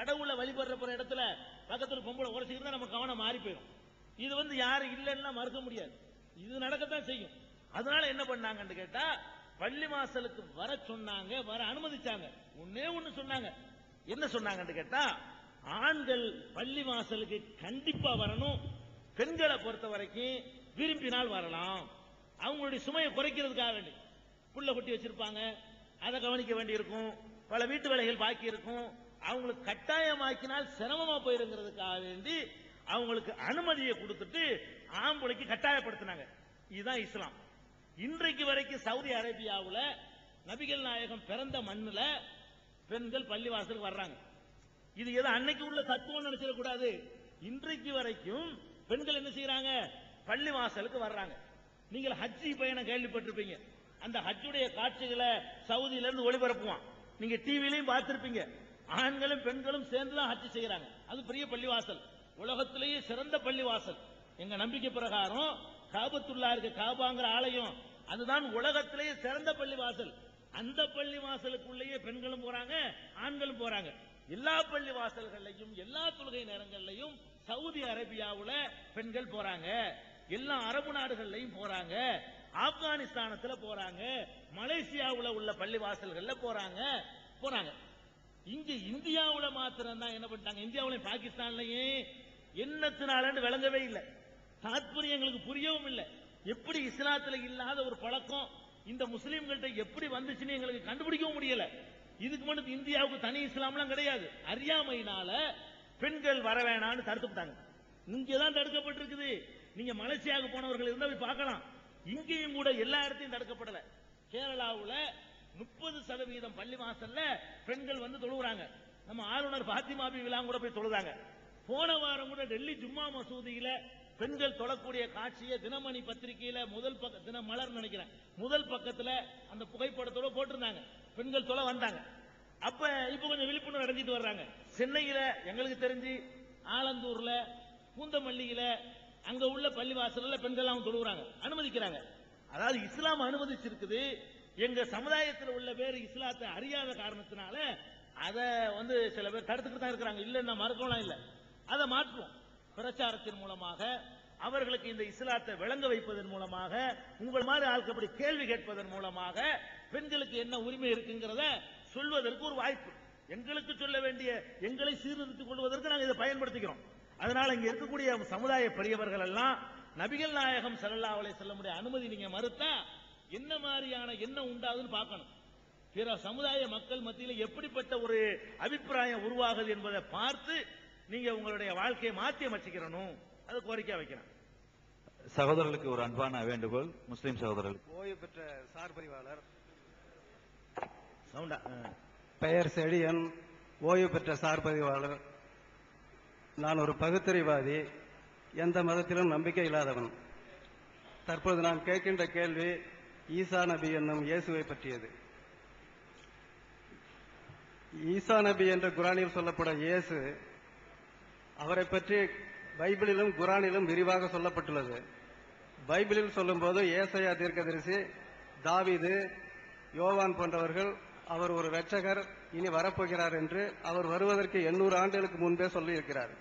கடவுளை வழிபடுற போற இடத்துல பக்கத்துல பொம்பளை உரைச்சிக்கிட்டு நம்ம கவனம் மாறி போயிடும் இது வந்து யாரும் இல்லைன்னா மறுக்க முடியாது. இது நடக்கத்தான் செய்யும். அதனால என்ன பண்ணாங்கன்னு கேட்டா பள்ளி வாசலுக்கு வர சொன்னாங்க வர அனுமதிச்சாங்க. ஒன்னே ஒண்ணு சொன்னாங்க. என்ன சொன்னாங்கன்னு கேட்டா ஆண்கள் பள்ளி வாசலுக்கு கண்டிப்பா வரணும். பெண்களை பொறுத்த வரைக்கும் விரும்பினால் வரலாம். அவங்களுடைய சுமையை குறைக்கிறதுக்காக வேண்டி. புள்ள குட்டி வச்சிருப்பாங்க. அதை கவனிக்க வேண்டியிருக்கும். பல வீட்டு வேலைகள் பாக்கி இருக்கும். அவங்களுக்கு கட்டாயமாக்கினால் சிரமமா போயிருங்கிறதுக்காக வேண்டி அவங்களுக்கு அனுமதியை கொடுத்துட்டு ஆம்பளைக்கு கட்டாயப்படுத்தினாங்க. இதுதான் இஸ்லாம். இன்றைக்கு வரைக்கும் சவுதி அரேபியாவுல நபிகள் நாயகம் பிறந்த மண்ணுல பெண்கள் பள்ளிவாசலுக்கு வர்றாங்க. இது ஏதோ அன்னைக்கு உள்ள தத்துவம் நினைச்சிடக்கூடாது இன்றைக்கு வரைக்கும் பெண்கள் என்ன செய்யறாங்க? பள்ளி வாசலுக்கு வர்றாங்க. நீங்கள் ஹஜ்ஜி பயணம் கேள்விப்பட்டிருப்பீங்க. அந்த ஹஜ்ஜுடைய காட்சிகளை சவுதியில இருந்து ஒளிபரப்புவான். நீங்க டிவிலையும் பார்த்திருப்பீங்க. ஆண்களும் பெண்களும் சேர்ந்துதான் ஹஜ் செய்யறாங்க. அது பெரிய பள்ளிவாசல். உலகத்திலேயே சிறந்த பள்ளிவாசல். எங்க நம்பிக்கை பிரகாரம் காபத்துள்ளா இருக்கு காபாங்கிற ஆலயம். அதுதான் உலகத்திலேயே சிறந்த பள்ளிவாசல். அந்த பள்ளி வாசலுக்குள்ளேயே பெண்களும் போறாங்க ஆண்களும் போறாங்க. எல்லா பள்ளி வாசல்கள்லையும் எல்லா தொழுகை நேரங்கள்லையும் சவுதி அரேபியாவுல பெண்கள் போறாங்க. எல்லா அரபு நாடுகள்லையும் போறாங்க. ஆப்கானிஸ்தானத்துல போறாங்க. மலேசியாவுல உள்ள பள்ளி வாசல்கள்ல போறாங்க. போறாங்க. இங்க இந்தியாவுல மாத்திரம் தான் என்ன பண்ணிட்டாங்க? இந்தியாவுலயும் பாகிஸ்தான்லயும் என்னத்தினாலன்னு விளங்கவே இல்லை. தாத்பரியம் எங்களுக்கு புரியவும் இல்லை. எப்படி இஸ்லாத்துல இல்லாத ஒரு பழக்கம் இந்த முஸ்லீம்கள்ட்ட எப்படி வந்துச்சுன்னு எங்களுக்கு கண்டுபிடிக்கவும் முடியல. இதுக்கு முன்னாடி இந்தியாவுக்கு தனி இஸ்லாம்லாம் கிடையாது. அறியாமையினால பெண்கள் வர வேணாம்னு தடுத்துட்டாங்க இங்க தான் தடுக்கப்பட்டிருக்குது. நீங்க மலேசியாவுக்கு போனவர்கள் இருந்தா போய் பார்க்கலாம். இங்கேயும் கூட எல்லா இடத்தையும் தடுக்கப்படல. கேரளாவுல முப்பது சதவீதம் பள்ளி வாசல்ல பெண்கள் வந்து தொழுகிறாங்க நம்ம ஆளுநர் பாத்திமா விழா கூட போய் தொழுதாங்க. போன வாரம் கூட டெல்லி ஜும்மா மசூதியில பெண்கள் தொழக்கூடிய காட்சியை தினமணி பத்திரிகையில முதல் பக்க தின மலர் நினைக்கிறேன். முதல் பக்கத்துல அந்த புகைப்படத்தோட போட்டிருந்தாங்க. பெண்கள் தொலை வந்தாங்க. அப்ப இப்ப கொஞ்சம் விழிப்புணர்வு அடைஞ்சிட்டு வர்றாங்க. சென்னையில எங்களுக்கு தெரிஞ்சு ஆலந்தூர்ல பூந்தமல்லியில அங்க உள்ள பள்ளிவாசல்ல பெண்கள் அவங்க தொழுகிறாங்க அனுமதிக்கிறாங்க. அதாவது இஸ்லாம் அனுமதிச்சிருக்குது. எங்க சமுதாயத்தில் உள்ள பேர் இஸ்லாத்தை அறியாத காரணத்தினால அதை வந்து சில பேர் தடுத்துக்கிட்டு தான் இருக்கிறாங்க. இல்லைன்னா மறுக்கலாம் இல்ல. அதை மாற்றுவோம். பிரச்சாரத்தின் மூலமாக அவர்களுக்கு இந்த இஸ்லாத்தை விளங்க வைப்பதன் மூலமாக உங்கள் மாதிரி ஆட்கள் அப்படி கேள்வி கேட்பதன் மூலமாக பெண்களுக்கு என்ன உரிமை இருக்குங்கிறத சொல்வதற்கு ஒரு வாய்ப்பு. எங்களுக்கு சொல்ல வேண்டிய எங்களை சீர்திருத்திக் கொள்வதற்கு நாங்கள் இதை பயன்படுத்திக்கிறோம். அதனால இங்க இருக்கக்கூடிய சமுதாய பெரியவர்கள் எல்லாம் நபிகள் நாயகம் ஸல்லல்லாஹு அலைஹி செல்லமுடைய அனுமதி நீங்க மறுத்தா என்ன மாதிரியான எண்ணம் உண்டாகுதுன்னு பார்க்கணும். பிற சமுதாய மக்கள் மத்தியில எப்படிப்பட்ட ஒரு அபிப்பிராயம் உருவாகுது என்பதை பார்த்து நீங்க உங்களுடைய வாழ்க்கையை மாற்றி அமைச்சுக்கிறணும். அது கோரிக்கை வைக்கிறேன். சகோதரர்களுக்கு ஒரு அன்பான வேண்டுகோள் முஸ்லிம் சகோதரர்களுக்கு. ஓய்வு பெற்ற சார் ஆ. பெயர் செழியன் ஓய்வு பெற்ற சார் பதிவாளர் நான் ஒரு பகுத்தறிவாதி எந்த மதத்திலும் நம்பிக்கை இல்லாதவன். தற்போது நான் கேட்கின்ற கேள்வி ஈசா நபி என்னும் இயேசுவை பற்றியது. ஈசா நபி என்ற குரானில் சொல்லப்படும் இயேசு அவரை பற்றி பைபிளிலும் குரானிலும் விரிவாக சொல்லப்பட்டுள்ளது. பைபிளில் சொல்லும்போது ஏசையா தீர்க்கதரிசி தாவிது யோவான் போன்றவர்கள் அவர் ஒரு வெற்றகர் இனி வரப்போகிறார் என்று அவர் வருவதற்கு எண்ணூறு ஆண்டுகளுக்கு முன்பே சொல்லியிருக்கிறார்.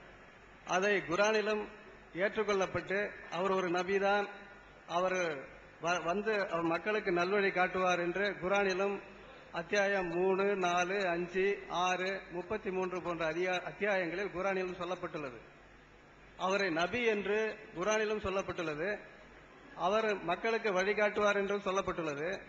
அதை குரானிலும் ஏற்றுக்கொள்ளப்பட்டு அவர் ஒரு நபிதான் அவர் வந்து அவர் மக்களுக்கு நல்வழி காட்டுவார் என்று குரானிலும் அத்தியாயம் மூணு நாலு அஞ்சு ஆறு முப்பத்தி மூன்று போன்ற அதிகா- அத்தியாயங்களில் குரானிலும் சொல்லப்பட்டுள்ளது. அவரை நபி என்று குரானிலும் சொல்லப்பட்டுள்ளது. அவர் மக்களுக்கு வழிகாட்டுவார் என்றும் சொல்லப்பட்டுள்ளது.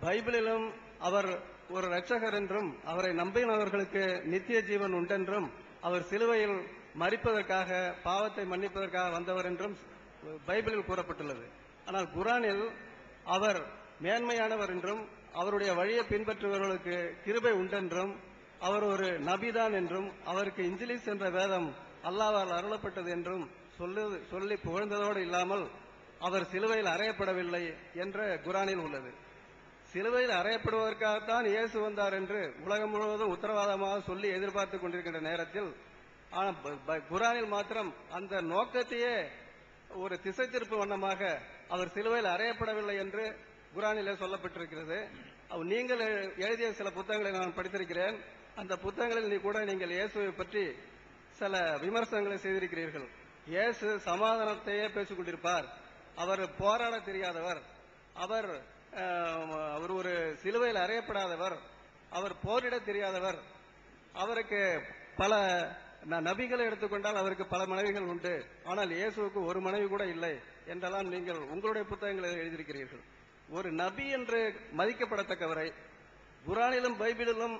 பைபிளிலும் அவர் ஒரு ரட்சகர் என்றும் அவரை நம்பினவர்களுக்கு நித்திய ஜீவன் உண்டென்றும் அவர் சிலுவையில் மறிப்பதற்காக பாவத்தை மன்னிப்பதற்காக வந்தவர் என்றும் பைபிளில் கூறப்பட்டுள்ளது. ஆனால் குரானில் அவர் மேன்மையானவர் என்றும் அவருடைய வழியை பின்பற்றுபவர்களுக்கு கிருபை உண்டென்றும் அவர் ஒரு நபிதான் என்றும் அவருக்கு இஞ்சிலிஸ் என்ற வேதம் அல்லாவால் அருளப்பட்டது என்றும் சொல்லு சொல்லி புகழ்ந்ததோடு இல்லாமல் அவர் சிலுவையில் அறையப்படவில்லை என்ற குரானில் உள்ளது. சிலுவையில் அறையப்படுவதற்காகத்தான் இயேசு வந்தார் என்று உலகம் முழுவதும் உத்தரவாதமாக சொல்லி எதிர்பார்த்து கொண்டிருக்கின்ற நேரத்தில் ஆனால் குரானில் மாத்திரம் அந்த நோக்கத்தையே ஒரு திசை திருப்பு வண்ணமாக அவர் சிலுவையில் அறையப்படவில்லை என்று குரானிலே சொல்லப்பட்டிருக்கிறது. நீங்கள் எழுதிய சில புத்தகங்களை நான் படித்திருக்கிறேன். அந்த புத்தகங்களில் நீ கூட நீங்கள் இயேசுவை பற்றி சில விமர்சனங்களை செய்திருக்கிறீர்கள். இயேசு சமாதானத்தையே பேசிக் கொண்டிருப்பார் அவர் போராட தெரியாதவர். அவர் அவர் ஒரு சிலுவையில் அறையப்படாதவர். அவர் போரிட தெரியாதவர். அவருக்கு பல ந- நபிகளை எடுத்துக்கொண்டால் அவருக்கு பல மனைவிகள் உண்டு. ஆனால் இயேசுவுக்கு ஒரு மனைவி கூட இல்லை. என்றெல்லாம் நீங்கள் உங்களுடைய புத்தகங்களில் எழுதியிருக்கிறீர்கள். ஒரு நபி என்று மதிக்கப்படத்தக்கவரை குரானிலும் பைபிளிலும்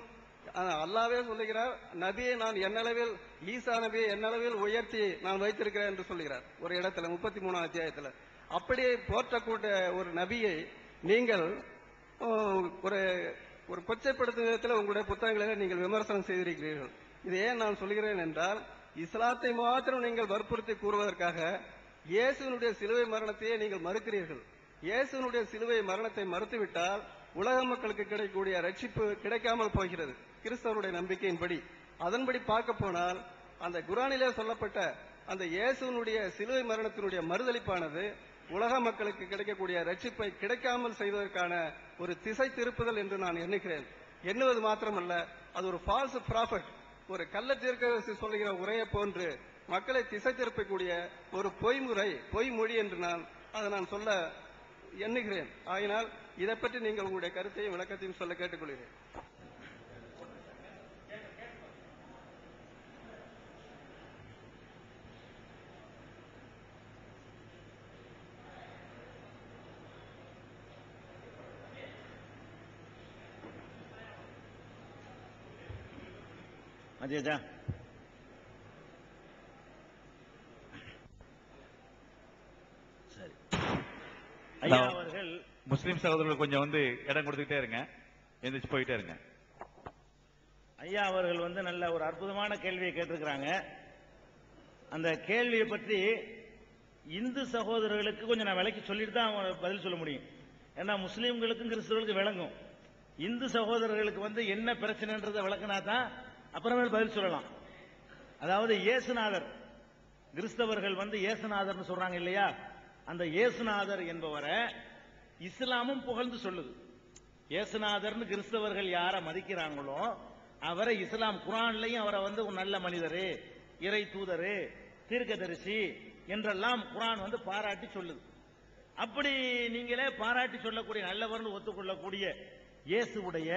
அல்லாவே சொல்லுகிறார் நபியை நான் என்னளவில் ஈசா நபியை என்னளவில் உயர்த்தி நான் வைத்திருக்கிறேன் என்று சொல்லுகிறார். ஒரு இடத்துல முப்பத்தி மூணாம் அத்தியாயத்தில். அப்படியே போற்றக்கூடிய ஒரு நபியை நீங்கள் ஒரு ஒரு கொச்சைப்படுத்தும் விதத்தில் உங்களுடைய புத்தகங்களை நீங்கள் விமர்சனம் செய்திருக்கிறீர்கள். இது ஏன் நான் சொல்கிறேன் என்றால் இஸ்லாத்தை மாத்திரம் நீங்கள் வற்புறுத்தி கூறுவதற்காக இயேசுவினுடைய சிலுவை மரணத்தையே நீங்கள் மறுக்கிறீர்கள். இயேசுவினுடைய சிலுவை மரணத்தை மறுத்துவிட்டால் உலக மக்களுக்கு கிடைக்கக்கூடிய ரட்சிப்பு கிடைக்காமல் போகிறது. கிறிஸ்தவருடைய நம்பிக்கையின்படி. அதன்படி பார்க்க போனால் அந்த குரானிலே சொல்லப்பட்ட அந்த இயேசுவினுடைய சிலுவை மரணத்தினுடைய மறுதளிப்பானது உலக மக்களுக்கு கிடைக்கக்கூடிய ரட்சிப்பை கிடைக்காமல் செய்வதற்கான ஒரு திசை திருப்புதல் என்று நான் எண்ணுகிறேன். எண்ணுவது மாத்திரமல்ல அது ஒரு ஃபால்ஸ் ப்ராஃபட் ஒரு கள்ள தீர்க்கதரிசி சொல்லுகிற உரையை போன்று மக்களை திசை திருப்பக்கூடிய ஒரு பொய்முறை பொய்மொழி என்று நான் அதை நான் சொல்ல எண்ணுகிறேன். ஆகினால் இதை பற்றி நீங்கள் உங்களுடைய கருத்தையும் விளக்கத்தையும் சொல்ல கேட்டுக்கொள்கிறேன். அஜயஜா சரி ஐயா நான் அவர்கள் முஸ்லீம் சகோதரர்கள் கொஞ்சம் வந்து இடம் கொடுத்துக்கிட்டே இருங்க. எந்திரிச்சு போயிட்டே இருங்க. ஐயா அவர்கள் வந்து நல்ல ஒரு அற்புதமான கேள்வியை கேட்டிருக்கிறாங்க. அந்த கேள்வியை பற்றி இந்து சகோதரர்களுக்கு கொஞ்சம் நான் விலைக்கு சொல்லிட்டு தான் அவங்க பதில் சொல்ல முடியும். ஏன்னா முஸ்லீம்களுக்கும் கிறிஸ்தவர்களுக்கும் விளங்கும். இந்து சகோதரர்களுக்கு வந்து என்ன பிரச்சனைன்றதை விளக்குனா தான் அப்புறமே பதில் சொல்லலாம். அதாவது இயேசுநாதர் கிறிஸ்தவர்கள் வந்து இயேசுநாதர்னு சொல்றாங்க இல்லையா? அந்த இயேசுநாதர் என்பவரை இஸ்லாமும் புகழ்ந்து சொல்லுது. இயேசுநாதர்னு கிறிஸ்தவர்கள் யாரை மதிக்கிறாங்களோ அவரை இஸ்லாம் குரான்லையும் அவரை வந்து ஒரு நல்ல மனிதரு இறை தூதரு தீர்க்கதரிசி என்றெல்லாம் குரான் வந்து பாராட்டி சொல்லுது. அப்படி நீங்களே பாராட்டி சொல்லக்கூடிய நல்லவர்னு ஒத்துக்கொள்ளக்கூடிய இயேசுவுடைய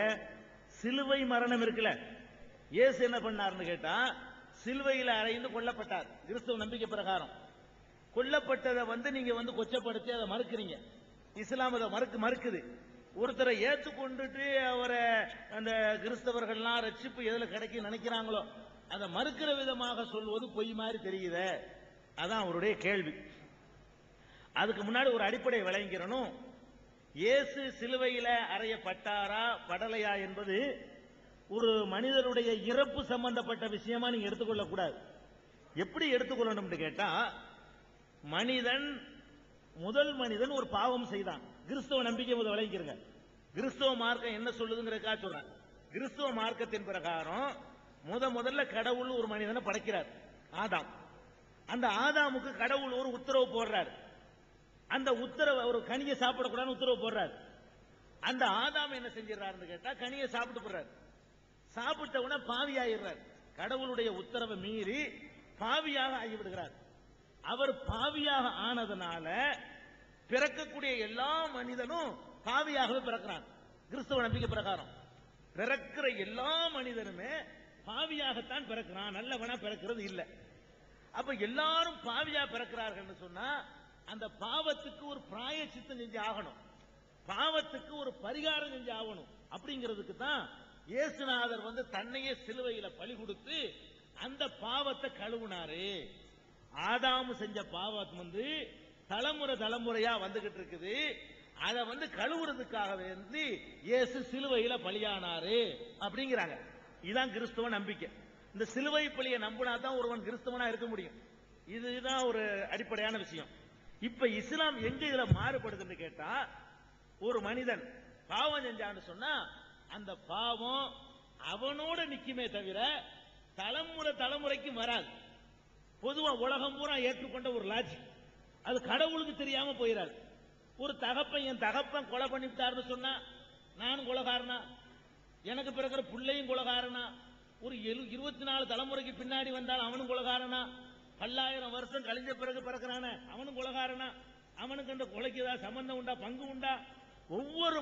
சிலுவை மரணம் இருக்குல்ல. இயேசு என்ன பண்ணாருன்னு கேட்டா சிலுவையில் அறைந்து கொல்லப்பட்டார். கிறிஸ்துவ நம்பிக்கை பிரகாரம். கொல்லப்பட்டதை வந்து நீங்க வந்து கொச்சப்படுத்தி அதை மறுக்கிறீங்க. இஸ்லாம் அதை மறுக்கு மறுக்குது. ஒருத்தரை ஏற்றுக்கொண்டுட்டு அவரை அந்த கிறிஸ்தவர்கள்லாம் ரட்சிப்பு எதில் கிடைக்கும் நினைக்கிறாங்களோ அதை மறுக்கிற விதமாக சொல்வது பொய் மாதிரி தெரியுத. அதான் அவருடைய கேள்வி. அதுக்கு முன்னாடி ஒரு அடிப்படை விளங்கிறனும் இயேசு சிலுவையில அறையப்பட்டாரா படலையா என்பது ஒரு மனிதருடைய இறப்பு சம்பந்தப்பட்ட விஷயமா நீங்க எடுத்துக்கொள்ளக்கூடாது. எப்படி எடுத்துக்கொள்ளணும்னு கேட்டா மனிதன் முதல் மனிதன் ஒரு பாவம் செய்தான். கிறிஸ்தவ நம்பிக்கை முதல் விளங்கிக்கிறங்க கிறிஸ்தவ மார்க்கம் என்ன சொல்லுதுங்கிறக்கா சொல்றேன். கிறிஸ்தவ மார்க்கத்தின் பிரகாரம் முத முதல்ல கடவுள் ஒரு மனிதனை படைக்கிறார். ஆதாம். அந்த ஆதாமுக்கு கடவுள் ஒரு உத்தரவு போடுறார். அந்த உத்தரவு ஒரு கனியை சாப்பிடக்கூடாதுன்னு உத்தரவு போடுறார். அந்த ஆதாம் என்ன செஞ்சிடறாருன்னு கேட்டா கனியை சாப்பிட்டு போடுறாரு. சாப்பிட்ட உடனே பாவி ஆயிடுறார் கடவுளுடைய உத்தரவை மீறி பாவியாக ஆகிவிடுகிறார். அவர் பாவியாக ஆனதுனால பிறக்கக்கூடிய எல்லா மனிதனும் பாவியாகவே பிறக்கிறான். கிறிஸ்தவ நம்பிக்கை பிரகாரம். பிறக்கிற எல்லா மனிதனுமே பாவியாகத்தான் பிறக்கிறான். நல்லவனா பிறக்கிறது இல்லை. அப்ப எல்லாரும் பாவியா பிறக்கிறார்கள்னு சொன்னா அந்த பாவத்துக்கு ஒரு பிராய சித்தம் செஞ்சு ஆகணும். பாவத்துக்கு ஒரு பரிகாரம் செஞ்சு ஆகணும். அப்படிங்கிறதுக்கு தான் இயேசுநாதர் வந்து தன்னையே சிலுவையில பலி கொடுத்து அந்த பாவத்தை கழுவுனாரு. ஆதாமு செஞ்ச பாவம் வந்து தலைமுறை தலைமுறையா வந்துகிட்டு இருக்குது. அதை வந்து கழுவுறதுக்காக வேண்டி இயேசு சிலுவையில பலியானாரு அப்படிங்கிறாங்க. இதுதான் கிறிஸ்தவ நம்பிக்கை. இந்த சிலுவை பலியை நம்பினா தான் ஒருவன் கிறிஸ்தவனா இருக்க முடியும். இதுதான் ஒரு அடிப்படையான விஷயம். இப்ப இஸ்லாம் எங்க இதுல மாறுபடுதுன்னு கேட்டா ஒரு மனிதன் பாவம் செஞ்சான்னு சொன்னா அந்த பாவம் அவனோட நிக்குமே தவிர தலைமுறை தலைமுறைக்கும் வராது. பொதுவா உலகம் பூரா ஏற்றுக்கொண்ட ஒரு லாஜிக் அது கடவுளுக்கு தெரியாம போயிடாது ஒரு தகப்பன் என் தகப்பன் கொலை பண்ணிவிட்டாருன்னு சொன்னா நானும் கொலகாரனா? எனக்கு பிறக்கிற பிள்ளையும் கொலகாரனா? ஒரு எழு இருபத்தி நாலு தலைமுறைக்கு பின்னாடி வந்தால் அவனும் கொலகாரனா? பல்லாயிரம் வருஷம் கழிஞ்ச பிறகு பிறக்கிறான அவனும் கொலகாரனா? அவனுக்கு அந்த கொலைக்கு ஏதாவது சம்பந்தம் உண்டா பங்கு உண்டா? ஒவ்வொரு